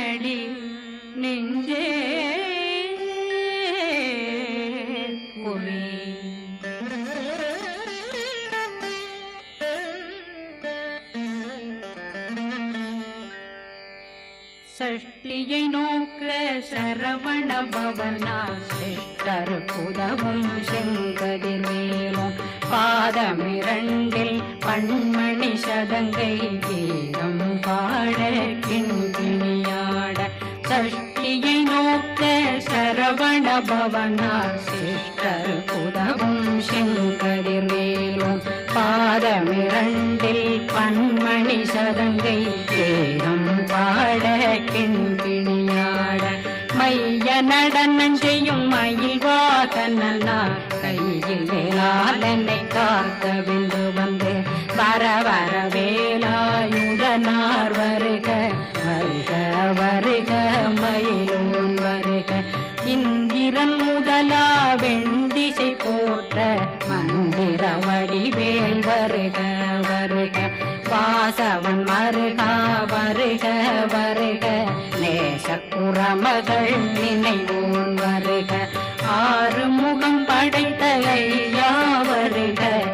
குமரனடி நெஞ்சே குமி சஷ்டியை நோக்க சரவண பவனா சிஷ்டர் புதவும் செங்கதிர்வேலும் பாதமிரண்டில் பண்மணி சதங்கை கீதம் பாடக்கின் பவனா சிஷ்டர் புதவும் செங்கதிர்வேலும் பாதமிரண்டில் பன்மணி சதங்கை கீதம் பாட கிண்கிணியாட மைய நடனம் செய்யும் மயில் வாகனா கையில் வேளாளனை காக்க விந்து வந்து வர வர வேலாயுதனார் வருக மந்திர மந்திர வடிவேல் வருக வருக. வாசவன் மருகா வருக வருக. நேசக்குறமகள் நினைவோன் வருக. ஆறு முகம் படைத்த ஐயா வருக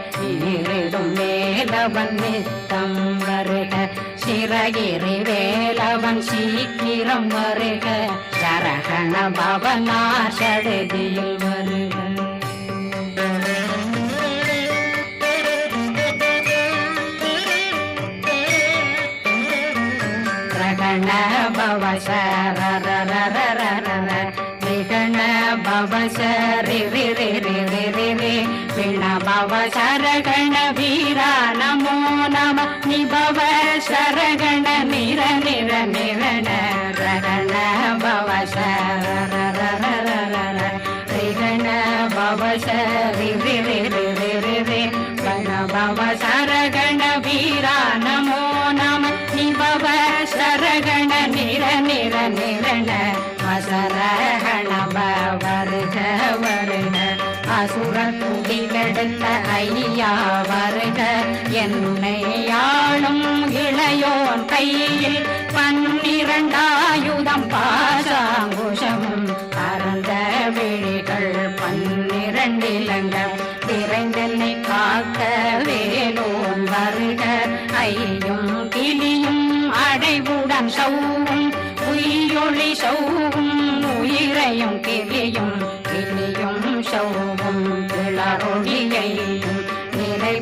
இருடும் மேலவன் நித்தம் வருக. சிறகிரி வேலவன் சீக்கிரம் வருக. சரகண பவனா சடுதியில் வருக. ரிகண பவ சரி சரகண வீரா நமோ நம நிபவ சரகண நிர நிர நிரண ரகண பவ ரிகண பவ சரி சரகண வீரா நிர நிரண வருக. வருக அசுர குடி ஐயா வருக. என்னை ஆளும் இளையோன் கையில் பன்னிரண்டாயுதம் பாசாங்குஷமும் பரந்த விழிகள் பன்னிரண்டிலங்க. விரைந்தென்னை காக்க வேலோன் வருக. ஐயும் கிளியும் அடைவுடன் சௌ உயிரொளி சௌவும் உயிரையும் கிளியும் கிளியும் சௌவும் கிளறொளியையும் நிலை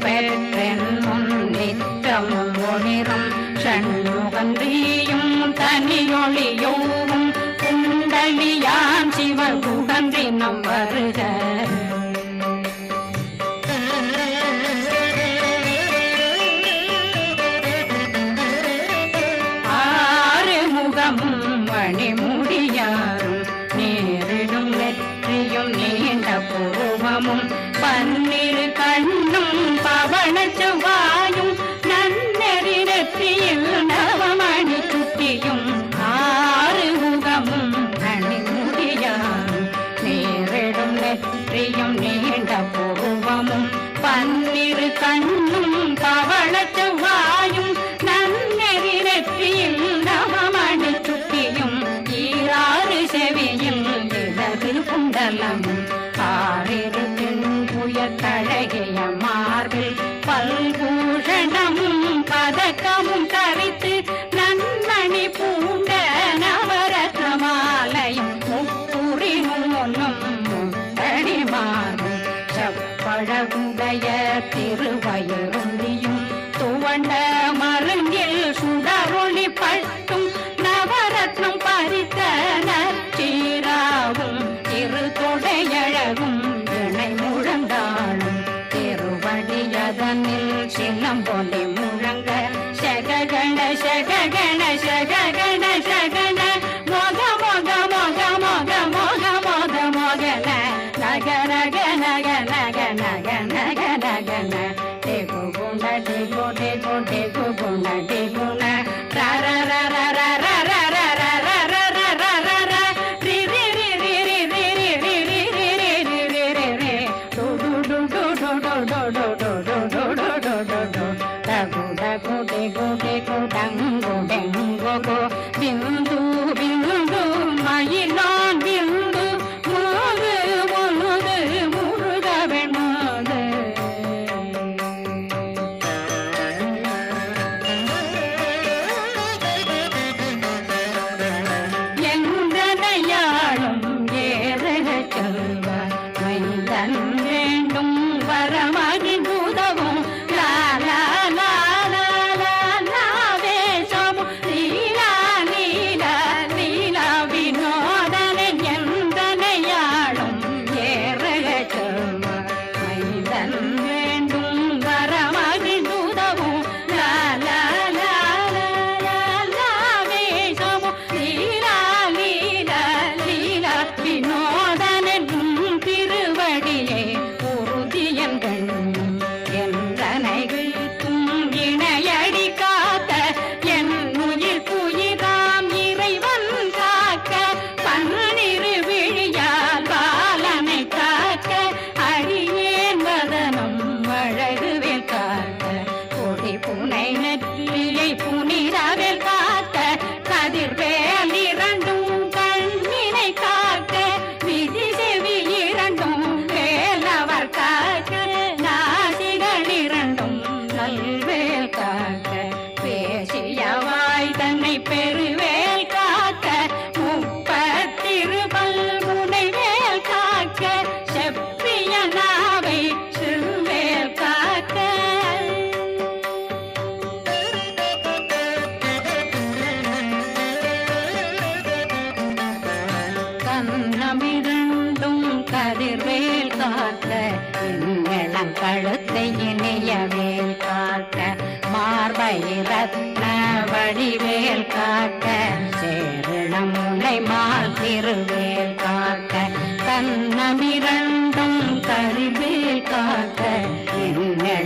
முன் நித்தமும் ஒளிரும் சண்முகந்தியும் தனியொளியோவும் குண்டலியான் சிவ குகந்தினம் வருக. புயற் சொல்வே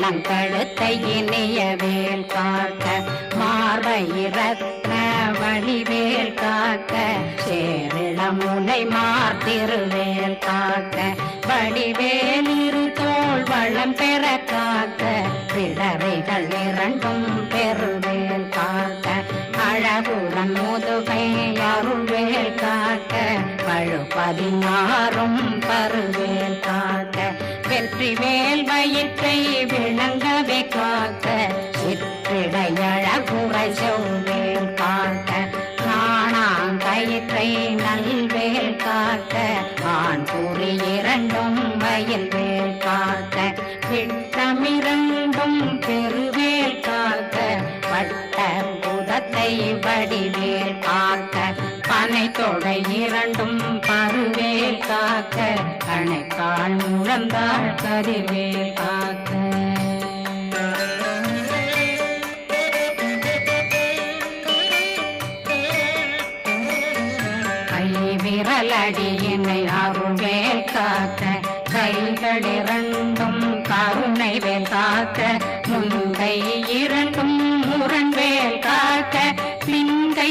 இளம் கழுத்தை இணையவேல் காக்க மார்பை ரத்ன வடிவேல் காக்க சேரிளம் முனை மார் காக்க வடிவேல் இரு தோல் வளம் பெற காக்க பிளவைகள் இரண்டும் பெருவேல் காக்க அழகுடன் முதுகை அருள்வேல் காக்க பழு பதினாறும் பருவேல் காக்க வெற்றி வேல் வயிற்றை விளங்கவே காக்க சிற்றிடையழகுரை செவ்வேல் காக்க. நாணாங்கயிற்றை நல்வேல் காக்க ஆண் கூறி இரண்டும் வயல் வேல் காக்க. விட்டமிரண்டும் பெருவேல் காக்க வட்ட புதத்தை வடிவேல் காக்க. பனை தொடை இரண்டும் பருவேல் காக்க வந்தாள் முழந்தாள் கதிர்வேல் காக்க கை விரலடியினை அருவேல் காக்க கைகள் இரண்டும் கருணை வேல் காக்க முந்தை இரண்டும் முரண்வேல் காக்க பிந்தை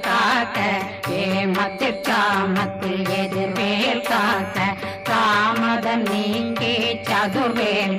காக்க ஏமத்திற்காமத்தில் எதிர்வேல் காக்க காமதம் நீங்கே சதுர்வேல்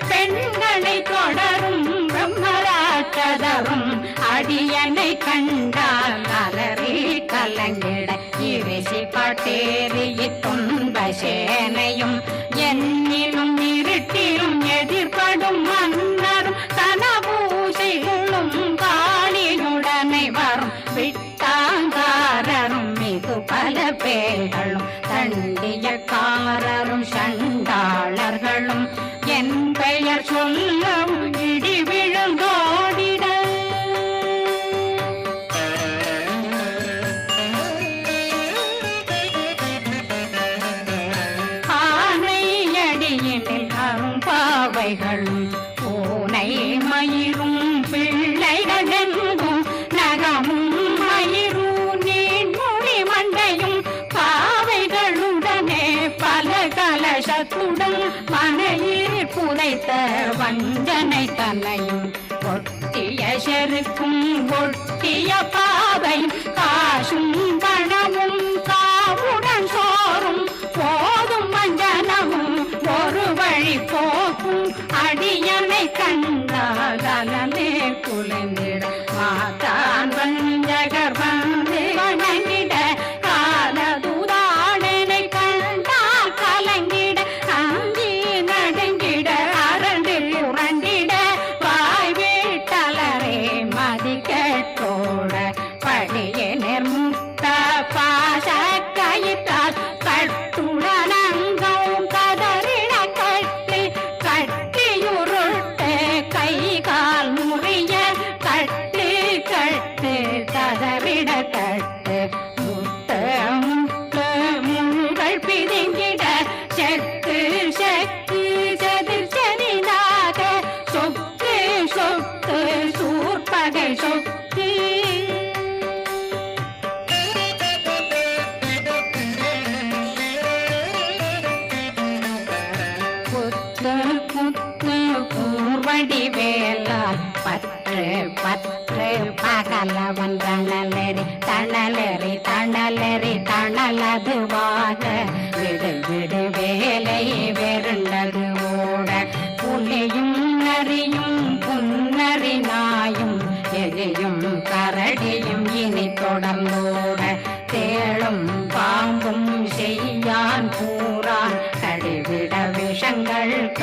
பிரம்மராட்சதரும் அடியனை கண்டால் அலறி கலங்கிட. இறைசி பட்டேறி துன்ப சேனையும் என்னிலும் இருட்டிலும் எதிர்படும் மன்னரும் தனபூசைகளும் காளியுடனை வரும். விட்டாங்காரரும் மிகு பல பேர்களும் கலசத்துடன் மனையில் புதைத்த வஞ்சனை தலையும் ஒட்டிய செருக்கும் ஒட்டிய பாவையும் காசும் பணமும் கா Oh, Korak. புத்து புத்து பூர்வடி வேலால் பற்று பற்று பகலவன் தணலெறி தணலெறி தணலெறி தணலதுவாக. விடு விடு வேலை வெருண்டது ஓட புலியும் நரியும் நாயும் எதையும்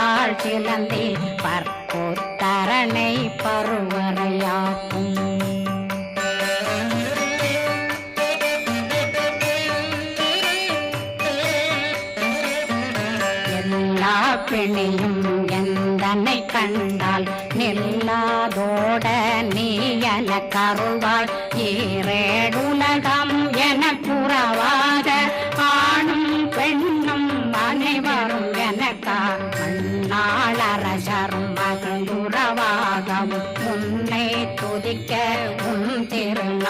கைத்தாள் சிலந்தி பற்போத்தரணை பருவரையாக்கும் எல்லா பிணியும் எந்தனை கண்டால் நில்லாதோட நீ என கருவாள். ஈரேடுலகம் என புறவாக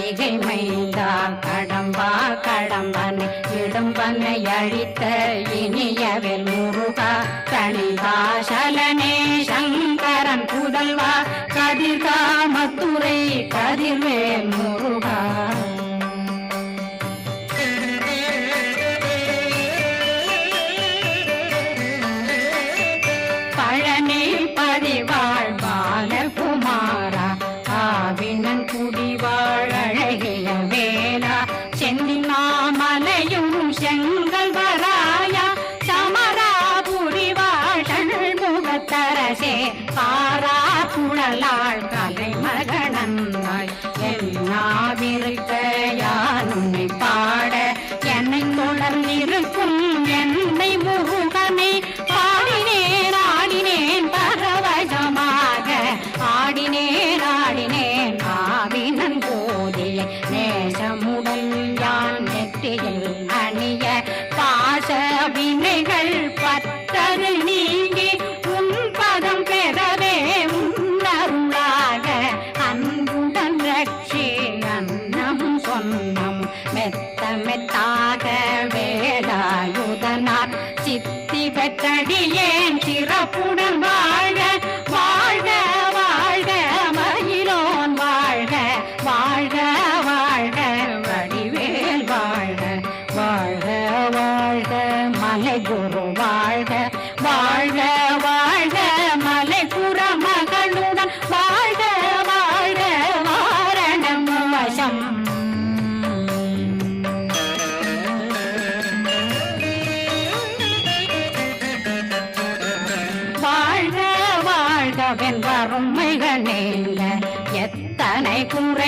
கார்த்திகை மைந்தான் கடம்பா கடம்பனை இடும்பனை அழித்த இனியவில் முருகா. கணிகாசலனே சங்கரன் புதல்வா. கதிர்காமத்துறை கதிர்வேல் முருகா.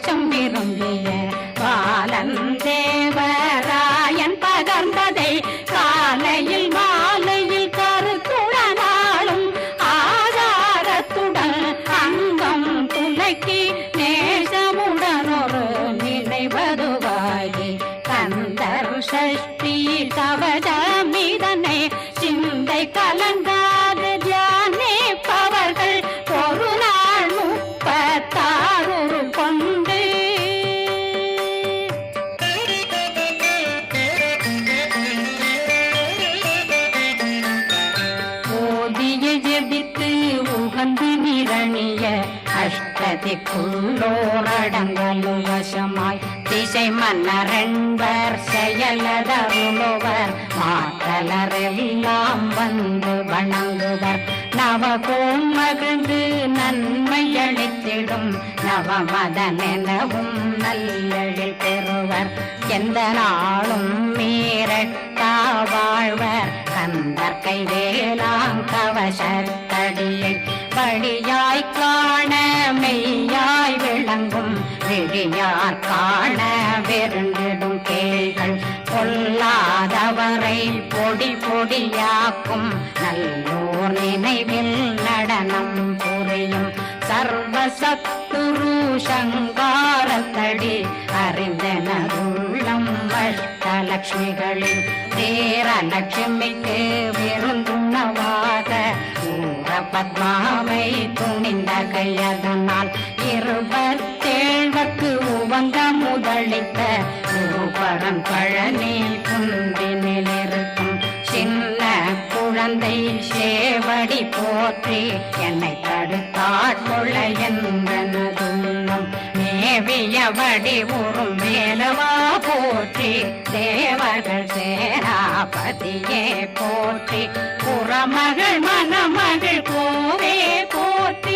கோஷம் விரும்பிய பாலன் அஷ்டதிக்குள்ளோரடங்கலும் வசமாய் திசை மன்னரென்பர் செயலதருளுவர் மாற்றலரெல்லாம் வந்து வணங்குவர். நவகோம் மகிழ்ந்து நன்மை அளித்திடும். நவமதனெனவும் நல்லழில் பெறுவர். எந்த நாளும் மீறட்டா வாழ்வர். கந்தர் கைவேலாம் கவசத்தடியை படியாய் காண மெய்யாய் விளங்கும் விழியார் காண வெருண்டிடும் கேள்கள் பொல்லாதவரை பொடி பொடியாக்கும் நல்லோர் நினைவில் நடனம் புரியும் சர்வசத்துரு சங்காரத்தடி அறிந்தனருள்ளம் அஷ்டலட்சுமிகளில் தேர லட்சுமிக்கு விருந்துணவார் பத்மாவை துணிந்த கையதனால் இருபத்தேழ்வக்கு உவந்த முதலித்த குருபரன் பழனி குந்தினில் இருக்கும். சின்ன குழந்தை சேவடி போற்றி என்னை தடுத்தாள் கொள்ள என்பனதுள்ளம் மேவியபடி உறும் மேலவா போற்றி தேவர்கள் சேராபதியே போற்றி. புறமகள் மணமகள் கோவே போற்றி.